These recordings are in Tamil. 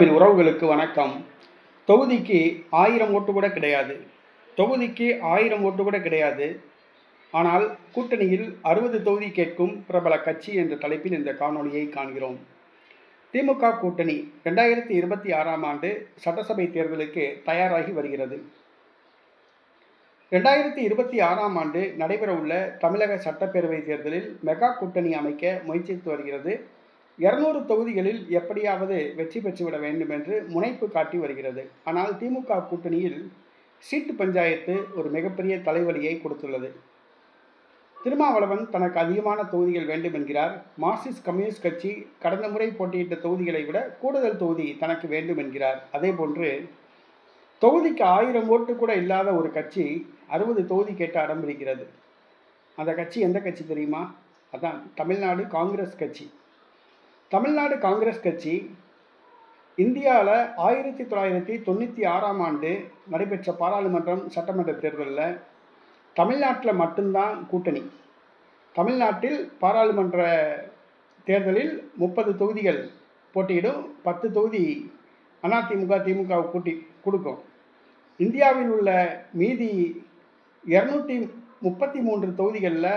உறவுகளுக்கு வணக்கம். தொகுதிக்கு ஆயிரம் ஓட்டு கூட கிடையாது. தொகுதிக்கு ஆயிரம் ஓட்டு கூட கிடையாது. ஆனால் கூட்டணியில் அறுபது தொகுதி கேட்கும் பிரபல கட்சி என்ற தலைப்பில் இந்த காணொளியை காண்கிறோம். திமுக கூட்டணி ரெண்டாயிரத்தி இருபத்தி ஆறாம் ஆண்டு சட்டசபை தேர்தலுக்கு தயாராகி வருகிறது. ரெண்டாயிரத்தி இருபத்தி ஆறாம் ஆண்டு நடைபெறவுள்ள தமிழக சட்டப்பேரவை தேர்தலில் மெகா கூட்டணி அமைக்க முயற்சித்து வருகிறது இருநூறு தொகுதிகளில் எப்படியாவது வெற்றி பெற்றுவிட வேண்டும் என்று முனைப்பு காட்டி வருகிறது. ஆனால் திமுக கூட்டணியில் சீட்டு பஞ்சாயத்து ஒரு மிகப்பெரிய தலைவலியை கொடுத்துள்ளது. திருமாவளவன் தனக்கு அதிகமான தொகுதிகள் வேண்டும் என்கிறார். மார்க்சிஸ்ட் கம்யூனிஸ்ட் கட்சி கடந்த முறை போட்டியிட்ட தொகுதிகளை விட கூடுதல் தொகுதி தனக்கு வேண்டும் என்கிறார். அதேபோன்று தொகுதிக்கு ஆயிரம் ஓட்டு கூட இல்லாத ஒரு கட்சி அறுபது தொகுதி கேட்டு அடம்பிடிக்கிறது. அந்த கட்சி எந்த கட்சி தெரியுமா? அதான் தமிழ்நாடு காங்கிரஸ் கட்சி. தமிழ்நாடு காங்கிரஸ் கட்சி இந்தியாவில் ஆயிரத்தி தொள்ளாயிரத்தி தொண்ணூற்றி ஆறாம் ஆண்டு நடைபெற்ற பாராளுமன்றம் சட்டமன்ற தேர்தலில் தமிழ்நாட்டில் மட்டும்தான் கூட்டணி. தமிழ்நாட்டில் பாராளுமன்ற தேர்தலில் முப்பது தொகுதிகள் போட்டியிடும் பத்து தொகுதி அதிமுக திமுக கூட்டி கொடுக்கும். இந்தியாவில் உள்ள மீதி இரநூத்தி முப்பத்தி மூன்று தொகுதிகளில்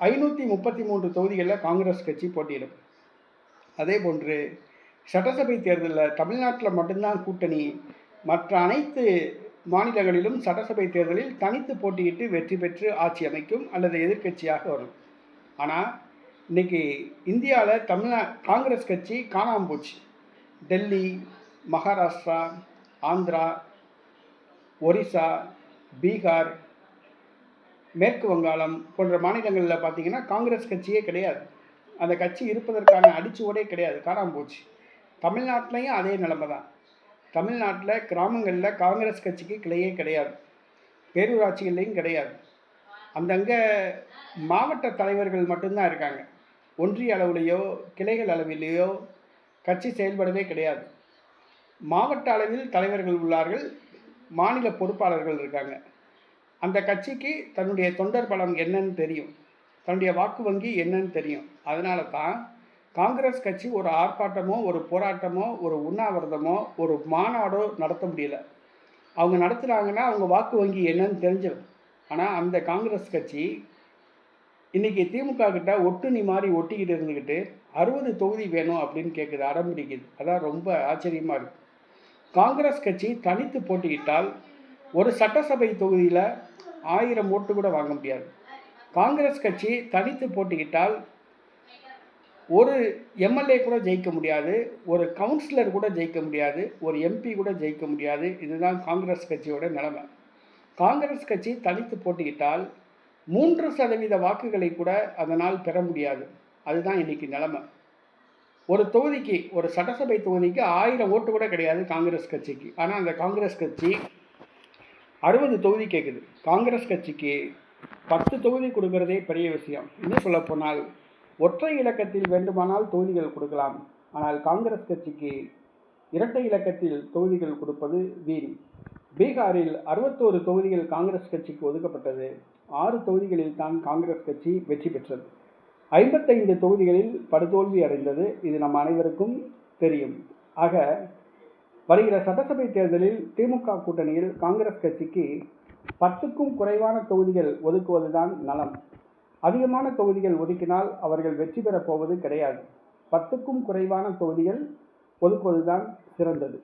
ஐநூற்றி முப்பத்தி மூன்று தொகுதிகளில் காங்கிரஸ் கட்சி போட்டியிடும். அதே போன்று சட்டசபை தேர்தலில் தமிழ்நாட்டில் மட்டும்தான் கூட்டணி. மற்ற அனைத்து மாநிலங்களிலும் சட்டசபை தேர்தலில் தனித்து போட்டியிட்டு வெற்றி பெற்று ஆட்சி அமைக்கும் அல்லது எதிர்க்கட்சியாக வரும். ஆனால் இன்னைக்கு இந்தியாவில் தமிழ்நா காங்கிரஸ் கட்சி காணாமல் போச்சு. டெல்லி மகாராஷ்டிரா ஆந்திரா ஒரிசா பீகார் மேற்கு வங்காளம் போன்ற மாநிலங்களில் பார்த்தீங்கன்னா காங்கிரஸ் கட்சியே கிடையாது. அந்த கட்சி இருப்பதற்கான அடிச்சுவடே கிடையாது காணாமல் போச்சு. தமிழ்நாட்டிலையும் அதே நிலைமை தான் தமிழ்நாட்டில் கிராமங்களில் காங்கிரஸ் கட்சிக்கு கிளையே கிடையாது. பேரூராட்சிகள்லையும் கிடையாது. அந்தங்கே மாவட்ட தலைவர்கள் மட்டும்தான் இருக்காங்க. ஒன்றிய அளவிலேயோ கிளைகள் அளவிலேயோ கட்சி செயல்படவே கிடையாது. மாவட்ட அளவில் தலைவர்கள் உள்ளார்கள் மாநில பொறுப்பாளர்கள் இருக்காங்க. அந்த கட்சிக்கு தன்னுடைய தொண்டர் பலம் என்னன்னு தெரியும். தன்னுடைய வாக்கு வங்கி என்னன்னு தெரியும். அதனால தான் காங்கிரஸ் கட்சி ஒரு ஆர்ப்பாட்டமோ ஒரு போராட்டமோ ஒரு உண்ணாவிரதமோ ஒரு மாநாடோ நடத்த முடியல. அவங்க நடத்துகிறாங்கன்னா அவங்க வாக்கு வங்கி என்னன்னு தெரிஞ்சிடும். ஆனால் அந்த காங்கிரஸ் கட்சி இன்றைக்கி திமுக கிட்ட ஒட்டுணி மாதிரி ஒட்டிக்கிட்டு இருந்துக்கிட்டு அறுபது தொகுதி வேணும் அப்படின்னு கேட்குது அடம்பிடிக்குது. அதான் ரொம்ப ஆச்சரியமாக இருக்குது காங்கிரஸ் கட்சி தனித்து போட்டியிட்டால் ஒரு சட்டசபை தொகுதியில் ஆயிரம் ஓட்டு கூட வாங்க முடியாது. காங்கிரஸ் கட்சி தனித்து போட்டியிட்டால் ஒரு எம்எல்ஏ கூட ஜெயிக்க முடியாது ஒரு கவுன்சிலர் கூட ஜெயிக்க முடியாது ஒரு எம்பி கூட ஜெயிக்க முடியாது. இதுதான் காங்கிரஸ் கட்சியோட நிலைமை. காங்கிரஸ் கட்சி தனித்து போட்டியிட்டால் மூன்று சதவீத வாக்குகளை கூட அதனால் பெற முடியாது. அதுதான் இன்றைக்கி நிலைமை. ஒரு தொகுதிக்கு ஒரு சட்டசபை தொகுதிக்கு ஆயிரம் ஓட்டு கூட கிடையாது காங்கிரஸ் கட்சிக்கு. ஆனால் அந்த காங்கிரஸ் கட்சி அறுபது தொகுதி கேட்குது காங்கிரஸ் கட்சிக்கு பத்து தொகுதி கொடுக்கறதே பெரிய விஷயம். இன்னும் சொல்ல போனால் ஒற்றை இலக்கத்தில் வேண்டுமானால் தொகுதிகள் கொடுக்கலாம். ஆனால் காங்கிரஸ் கட்சிக்கு இரட்டை இலக்கத்தில் தொகுதிகள் கொடுப்பது வீண். பீகாரில் அறுபத்தோரு தொகுதிகள் காங்கிரஸ் கட்சிக்கு ஒதுக்கப்பட்டது. ஆறு தொகுதிகளில் தான் காங்கிரஸ் கட்சி வெற்றி பெற்றது. ஐம்பத்தைந்து தொகுதிகளில் படுதோல்வி அடைந்தது. இது நம் அனைவருக்கும் தெரியும். ஆக வருகிற சட்டசபை தேர்தலில் திமுக கூட்டணியில் காங்கிரஸ் கட்சிக்கு பத்துக்கும் குறைவான தொகுதிகள் ஒதுக்குவதுதான் நலம். அதிகமான தொகுதிகள் ஒதுக்கினால் அவர்கள் வெற்றி பெறப் போவது கிடையாது. பத்துக்கும் குறைவான தொகுதிகள் ஒதுக்குவதுதான் சிறந்தது.